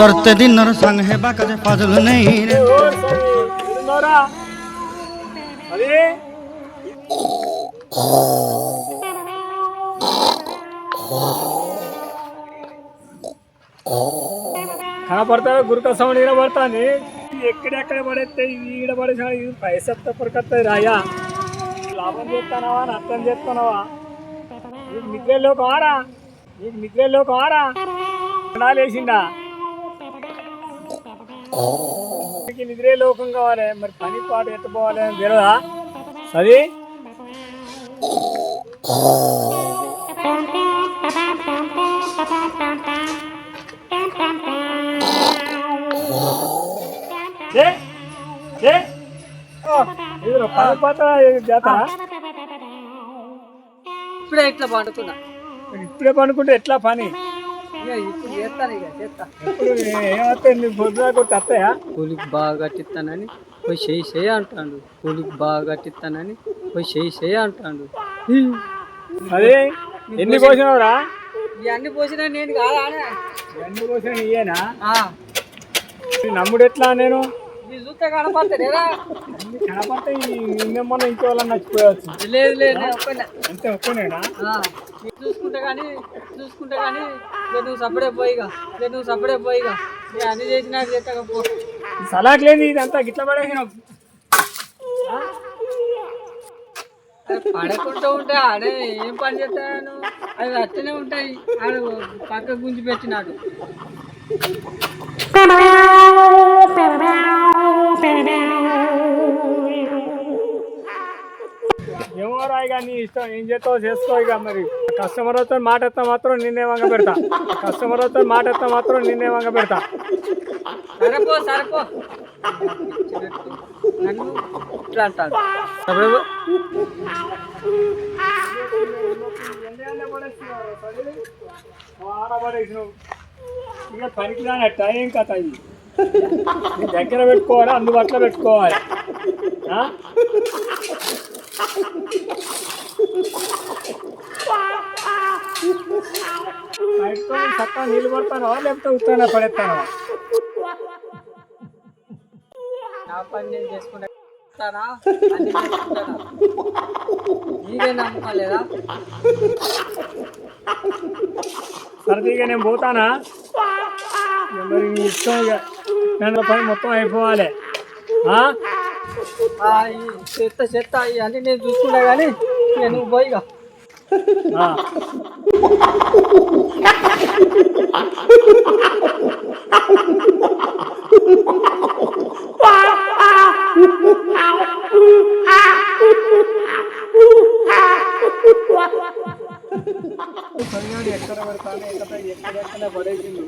सरते दिन नर संग है बा कदे फजल नहीं रे अरे खाना पड़ता है गुरु का समझ नहीं पड़ता नहीं ఎక్కడెక్కడ పడేస్తే ఈడ పడేసా పైసా తప్పకత్తాయి రాయా లాభం చేస్తానవా నష్టం చేస్తానవా నీకు నిద్రలోకి ఆరా నీకు నిద్రలోకి ఆరా వేసిండా నిద్రే లోకం కావాలి. మరి పని పాట ఎత్తుకోవాలి అని తెలియదా పని పాట చేస్తారా? ఇప్పుడే ఇట్లా పండుకున్నా ఇప్పుడే పనుకుంటే ఎట్లా పని? వస్తాయా కూలికి బాగా కట్టిస్తానని పోయి చేయి చేయి అంటాడు. కూలికి బాగా కట్టిస్తానని పోయి చేయి చేయి అంటాడు. అదే ఎన్ని కోసినవరా? ఇవన్నీ పోసినా నేను కాదా ఎన్ని కోసిన ఇయ్యేనా ఆ, నీ నమ్ముడు ఎట్లా నేను? చూస్తే కనపడతారా అన్ని కనపడితే ఇంకో వాళ్ళని నచ్చిపోయవచ్చు లేదు లేదు. అంతే ఒక్కనేనా చూసుకుంటే కానీ చూసుకుంటే కానీ లేదు నువ్వు సపడే పోయిగా లేదు నువ్వు సపడే పోయిగా నేను అన్ని చేసినా చేస్తాకపో సలాక్ లేదు ఇదంతా గిట్ల పడేసిన పడకుండా ఉంటే ఆడే ఏం పని చేస్తాను అవి అట్టనే ఉంటాయి. ఆడ పక్క గుంజి పెట్టినాడు. ఏమో రాయి కానీ ఇష్టం ఏం చేస్తావో చేసుకో ఇక మరి. కస్టమర్తో మాట ఎత్తా మాత్రం నిన్నే వంగ పెడతా. కస్టమర్తో మాట ఎత్తా మాత్రం నిన్నే వంగ పెడతా. సరిపో సరిపో నన్ను ఇట్లా అంటాడు సపడే పో. ఆడబడేసినావు ఇక పనికి రాని టైం కథ ఇది. నీ దగ్గర పెట్టుకోవాలి అందుబాటులో పెట్టుకోవాలి. చక్కగా నీళ్ళు పడతానవా లేకపోతే ఉత్తాన పడేస్తానవా నా పని నేను చేసుకుంటానా నీకే సరదాగా నేను పోతానా మరి ఇష్టం ఇక నేను పని మొత్తం అయిపోవాలి ఆ? చెత్త చెత్త ఇవన్నీ నేను చూసుకున్నా కానీ నువ్వు పోయిగా. పనివాడు ఎక్కడ పెడతాను ఎక్కడ ఎక్కడెక్కడ పడేసింది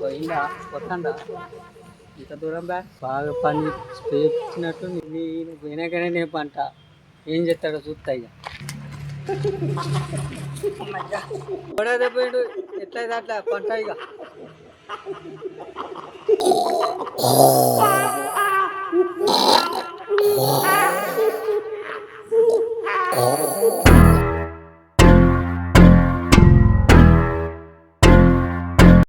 పోయిందా? వస్తుందా? ఇంత దూరం బా. బాగా పని చేయించినట్టు నేను పోయినాకనే నేను పంట. ఏం చేస్తాడో చూస్తా ఇక పడేదే పోయిండు. ఎట్లయితే అట్లా? పంట ఇక